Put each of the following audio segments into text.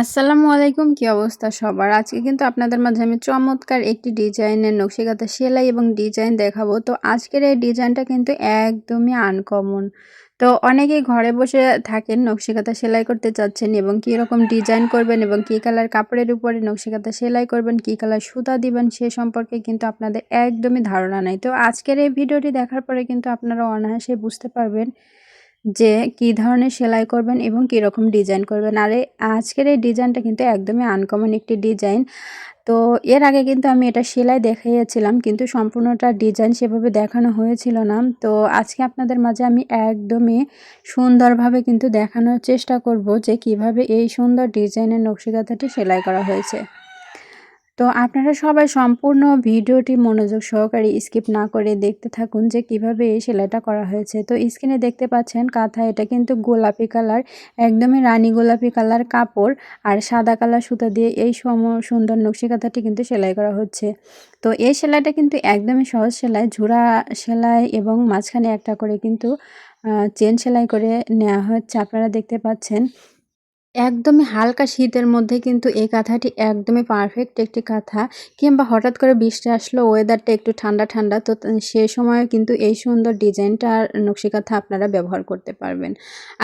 আসসালামু আলাইকুম, কি অবস্থা সবার? আজকে কিন্তু আপনাদের মাঝে আমি চমৎকার একটি ডিজাইনের নকশিকাতা সেলাই এবং ডিজাইন দেখাবো। তো আজকের এই ডিজাইনটা কিন্তু একদমই আনকমন তো অনেকেই ঘরে বসে থাকেন নকশিকাতা সেলাই করতে চাচ্ছেন এবং কী রকম ডিজাইন করবেন এবং কী কালার কাপড়ের উপরে নকশিকাতা সেলাই করবেন, কী কালার সুতা দিবেন, সে সম্পর্কে কিন্তু আপনাদের একদমই ধারণা নেই। তো আজকের এই ভিডিওটি দেখার পরে কিন্তু আপনারা অনায়াসে বুঝতে পারবেন যে কি ধরনের সেলাই করবেন এবং কীরকম ডিজাইন করবেন। আর এই আজকের এই ডিজাইনটা কিন্তু একদমই আনকমন একটি ডিজাইন। তো এর আগে কিন্তু আমি এটা সেলাই দেখাইয়াছিলাম কিন্তু সম্পূর্ণটা ডিজাইন সেভাবে দেখানো হয়েছিল না। তো আজকে আপনাদের মাঝে আমি একদমই সুন্দরভাবে কিন্তু দেখানোর চেষ্টা করব যে কীভাবে এই সুন্দর ডিজাইনের নকশিকাথাটি সেলাই করা হয়েছে। তো আপনারা সবাই সম্পূর্ণ ভিডিওটি মনোযোগ সহকারে স্কিপ না করে দেখতে থাকুন যে কীভাবে এই সেলাইটা করা হয়েছে। তো স্ক্রিনে দেখতে পাচ্ছেন কাঁথা, এটা কিন্তু গোলাপি কালার, একদমই রানী গোলাপি কালার কাপড় আর সাদা কালার সুতা দিয়ে এই সম, সুন্দর নকশি কাঁথাটি কিন্তু সেলাই করা হচ্ছে। তো এই সেলাইটা কিন্তু একদমই সহজ সেলাই ঝুরা সেলাই এবং মাঝখানে একটা করে কিন্তু চেন সেলাই করে নেওয়া হচ্ছে। আপনারা দেখতে পাচ্ছেন একদমই হালকা শীতের মধ্যে কিন্তু এই কাঁথাটি একদমই পারফেক্ট একটি কাঁথা। কিংবা হঠাৎ করে বৃষ্টি আসলো ওয়েদারটা একটু ঠান্ডা ঠান্ডা, তো সে সময় কিন্তু এই সুন্দর ডিজাইনটার নকশি কাঁথা আপনারা ব্যবহার করতে পারবেন।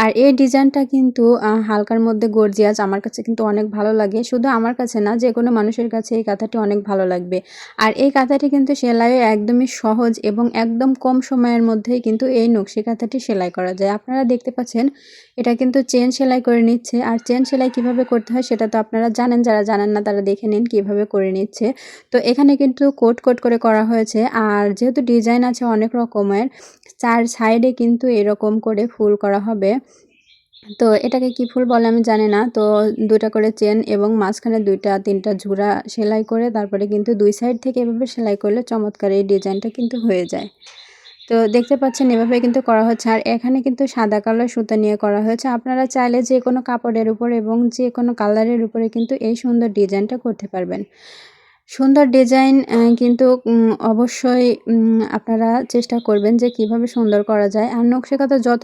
আর এই ডিজাইনটা কিন্তু হালকার মধ্যে গর্জিয়াস আমার কাছে কিন্তু অনেক ভালো লাগে। শুধু আমার কাছে না, যে কোনো মানুষের কাছে এই কাঁথাটি অনেক ভালো লাগবে। আর এই কাঁথাটি কিন্তু সেলাইও একদমই সহজ এবং একদম কম সময়ের মধ্যেই কিন্তু এই নকশি কাঁথাটি সেলাই করা যায়। আপনারা দেখতে পাচ্ছেন, এটা কিন্তু চেন সেলাই করে নিচ্ছে। আর চেন সেলাই কীভাবে করতে হয় সেটা তো আপনারা জানেন, যারা জানেন না তারা দেখে নিন কীভাবে করে নিচ্ছে। তো এখানে কিন্তু কোট কোট করে করা হয়েছে। আর যেহেতু ডিজাইন আছে অনেক রকমের, চার সাইডে কিন্তু এরকম করে ফুল করা হবে। তো এটাকে কি ফুল বলে আমি জানি না। তো দুটা করে চেন এবং মাঝখানে দুইটা, তিনটা ঝুরা সেলাই করে তারপরে কিন্তু দুই সাইড থেকে এভাবে সেলাই করলে চমৎকার এই ডিজাইনটা কিন্তু হয়ে যায়। তো দেখতে পাচ্ছেন, এভাবে কিন্তু করা হচ্ছে। আর এখানে কিন্তু সাদা কালার সুতা নিয়ে করা হয়েছে। আপনারা চাইলে যে কোনো কাপড়ের উপর এবং যে কোনো কালারের উপরে কিন্তু এই সুন্দর ডিজাইনটা করতে পারবেন। সুন্দর ডিজাইন কিন্তু অবশ্যই আপনারা চেষ্টা করবেন যে কীভাবে সুন্দর করা যায়। আর নকশিকাতা যত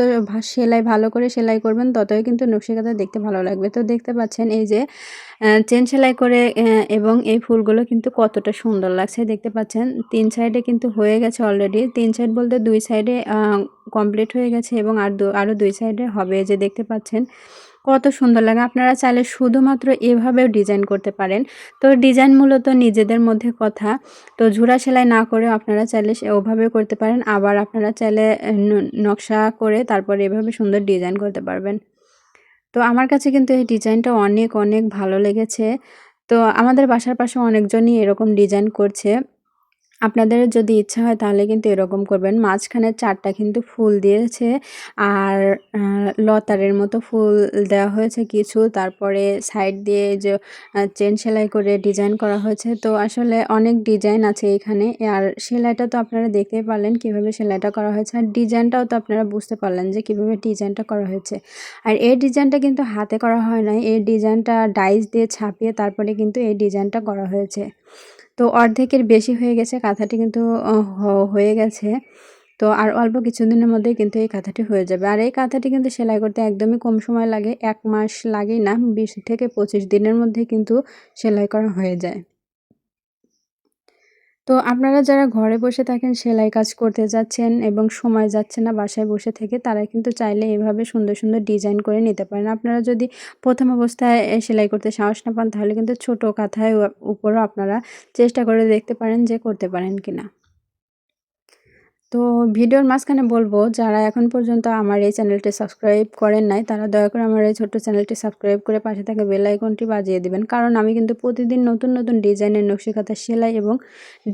সেলাই ভালো করে সেলাই করবেন, ততই কিন্তু নকশিকাতা দেখতে ভালো লাগবে। তো দেখতে পাচ্ছেন এই যে চেন সেলাই করে এবং এই ফুলগুলো কিন্তু কতটা সুন্দর লাগছে। দেখতে পাচ্ছেন, তিন সাইডে কিন্তু হয়ে গেছে অলরেডি তিন সাইড বলতে দুই সাইডে কমপ্লিট হয়ে গেছে এবং আর আরও দুই সাইডে হবে। যে দেখতে পাচ্ছেন কত সুন্দর লাগে। আপনারা চাইলে শুধুমাত্র এভাবেও ডিজাইন করতে পারেন। তো ডিজাইন মূলত নিজেদের মধ্যে কথা। তো ঝুরা সেলাই না করে আপনারা চাইলে ওভাবে করতে পারেন। আবার আপনারা চাইলে নকশা করে তারপরে এভাবে সুন্দর ডিজাইন করতে পারবেন। তো আমার কাছে কিন্তু এই ডিজাইনটা অনেক অনেক ভালো লেগেছে। তো আমাদের বাসার পাশে অনেকজনই এরকম ডিজাইন করছে। আপনাদের যদি ইচ্ছা হয় তাহলে কিন্তু এরকম করবেন। মাঝখানে চারটা কিন্তু ফুল দিয়েছে আর লতারের মতো ফুল দেওয়া হয়েছে কিছু। তারপরে সাইড দিয়ে যে চেন সেলাই করে ডিজাইন করা হয়েছে। তো আসলে অনেক ডিজাইন আছে এখানে। আর সেলাইটা তো আপনারা দেখতেই পারলেন কীভাবে সেলাইটা করা হয়েছে। আর ডিজাইনটাও তো আপনারা বুঝতে পারলেন যে কীভাবে ডিজাইনটা করা হয়েছে। আর এই ডিজাইনটা কিন্তু হাতে করা হয় নাই। এই ডিজাইনটা ডাইস দিয়ে ছাপিয়ে তারপরে কিন্তু এই ডিজাইনটা করা হয়েছে। তো অর্ধেকের বেশি হয়ে গেছে কাঁথাটি কিন্তু হয়ে গেছে। তো আর অল্প কিছুদিনের মধ্যেই কিন্তু এই কাঁথাটি হয়ে যাবে। আর এই কাঁথাটি কিন্তু সেলাই করতে একদমই কম সময় লাগে, এক মাস লাগেই না, বিশ থেকে পঁচিশ দিনের মধ্যে কিন্তু সেলাই করা হয়ে যায়। তো আপনারা যারা ঘরে বসে থাকেন, সেলাই কাজ করতে যাচ্ছেন এবং সময় যাচ্ছে না বাসায় বসে থেকে, তারা কিন্তু চাইলে এভাবে সুন্দর সুন্দর ডিজাইন করে নিতে পারেন। আপনারা যদি প্রথম অবস্থায় সেলাই করতে সাহস না পান, তাহলে কিন্তু ছোট কাঁথায় উপরও আপনারা চেষ্টা করে দেখতে পারেন যে করতে পারেন কিনা। তো ভিডিওর মাঝখানে বলব, যারা এখন পর্যন্ত আমার এই চ্যানেলটি সাবস্ক্রাইব করেন নাই, তারা দয়া করে আমার এই ছোট্ট চ্যানেলটি সাবস্ক্রাইব করে পাশে থাকা বেল আইকনটি বাজিয়ে দিবেন। কারণ আমি কিন্তু প্রতিদিন নতুন নতুন ডিজাইনের নকশিকাতা সেলাই এবং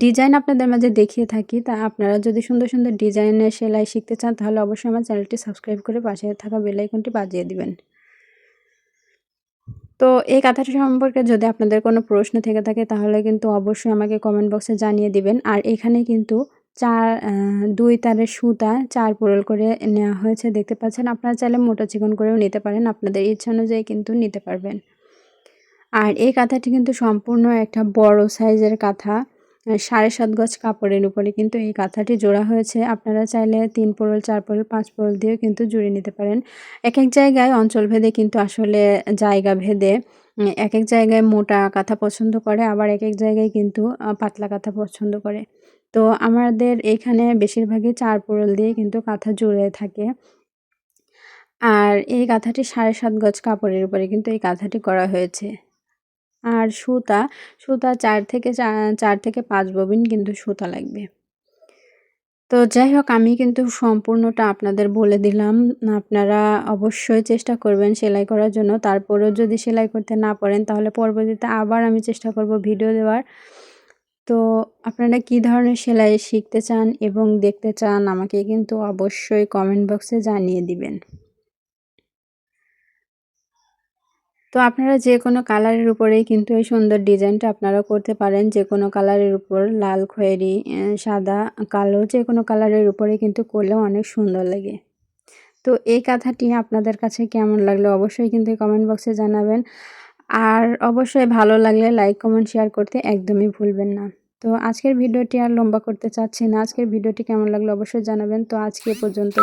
ডিজাইন আপনাদের মাঝে দেখিয়ে থাকি। তা আপনারা যদি সুন্দর সুন্দর ডিজাইনের সেলাই শিখতে চান, তাহলে অবশ্যই আমার চ্যানেলটি সাবস্ক্রাইব করে পাশে থাকা বেল আইকনটি বাজিয়ে দিবেন। তো এই কাঁথাটি সম্পর্কে যদি আপনাদের কোনো প্রশ্ন থেকে থাকে, তাহলে কিন্তু অবশ্যই আমাকে কমেন্ট বক্সে জানিয়ে দিবেন। আর এখানে কিন্তু চার দুই তারের সুতা চার পোরল করে নেওয়া হয়েছে। দেখতে পাচ্ছেন, আপনারা চাইলে মোটা চিকন করেও নিতে পারেন। আপনাদের ইচ্ছা অনুযায়ী কিন্তু নিতে পারবেন। আর এই কাঁথাটি কিন্তু সম্পূর্ণ একটা বড় সাইজের কাঁথা। সাড়ে সাত গজ কাপড়ের উপরে কিন্তু এই কাঁথাটি জোড়া হয়েছে। আপনারা চাইলে তিন পোরল চার পোরল পাঁচ পোরল দিয়েও কিন্তু জুড়ে নিতে পারেন। এক এক জায়গায় অঞ্চল ভেদে কিন্তু আসলে জায়গা ভেদে এক এক জায়গায় মোটা কাঁথা পছন্দ করে, আবার এক এক জায়গায় কিন্তু পাতলা কাঁথা পছন্দ করে। তো আমাদের এখানে বেশিরভাগই চার পোরল দিয়ে কিন্তু কাঁথা জুড়ে থাকে। আর এই কাঁথাটি সাড়ে সাত গজ কাপড়ের উপরে কিন্তু এই কাঁথাটি করা হয়েছে। আর সুতা সুতা চার থেকে চার থেকে পাঁচ ববিন কিন্তু সুতা লাগবে। তো যাই হোক, আমি কিন্তু সম্পূর্ণটা আপনাদের বলে দিলাম। আপনারা অবশ্যই চেষ্টা করবেন সেলাই করার জন্য। তারপরেও যদি সেলাই করতে না পারেন, তাহলে পরবর্তীতে আবার আমি চেষ্টা করব ভিডিও দেওয়ার। তো আপনারা কি ধরনের সেলাই শিখতে চান এবং দেখতে চান আমাকে কিন্তু অবশ্যই কমেন্ট বক্সে জানিয়ে দিবেন। তো আপনারা যে কোনো কালারের উপরেই কিন্তু এই সুন্দর ডিজাইনটা আপনারা করতে পারেন। যে কোনো কালারের উপর লাল, খয়েরি সাদা, কালো যে কোনো কালারের উপরে কিন্তু করলেও অনেক সুন্দর লাগে। তো এই কাঁথাটি আপনাদের কাছে কেমন লাগল অবশ্যই কিন্তু কমেন্ট বক্সে জানাবেন। আর অবশ্যই ভালো লাগলে লাইক কমেন্ট শেয়ার করতে একদমই ভুলবেন না। তো আজকের ভিডিওটি আর লম্বা করতে চাচ্ছি না। আজকের ভিডিওটি কেমন লাগল অবশ্যই জানাবেন। তো আজকে পর্যন্ত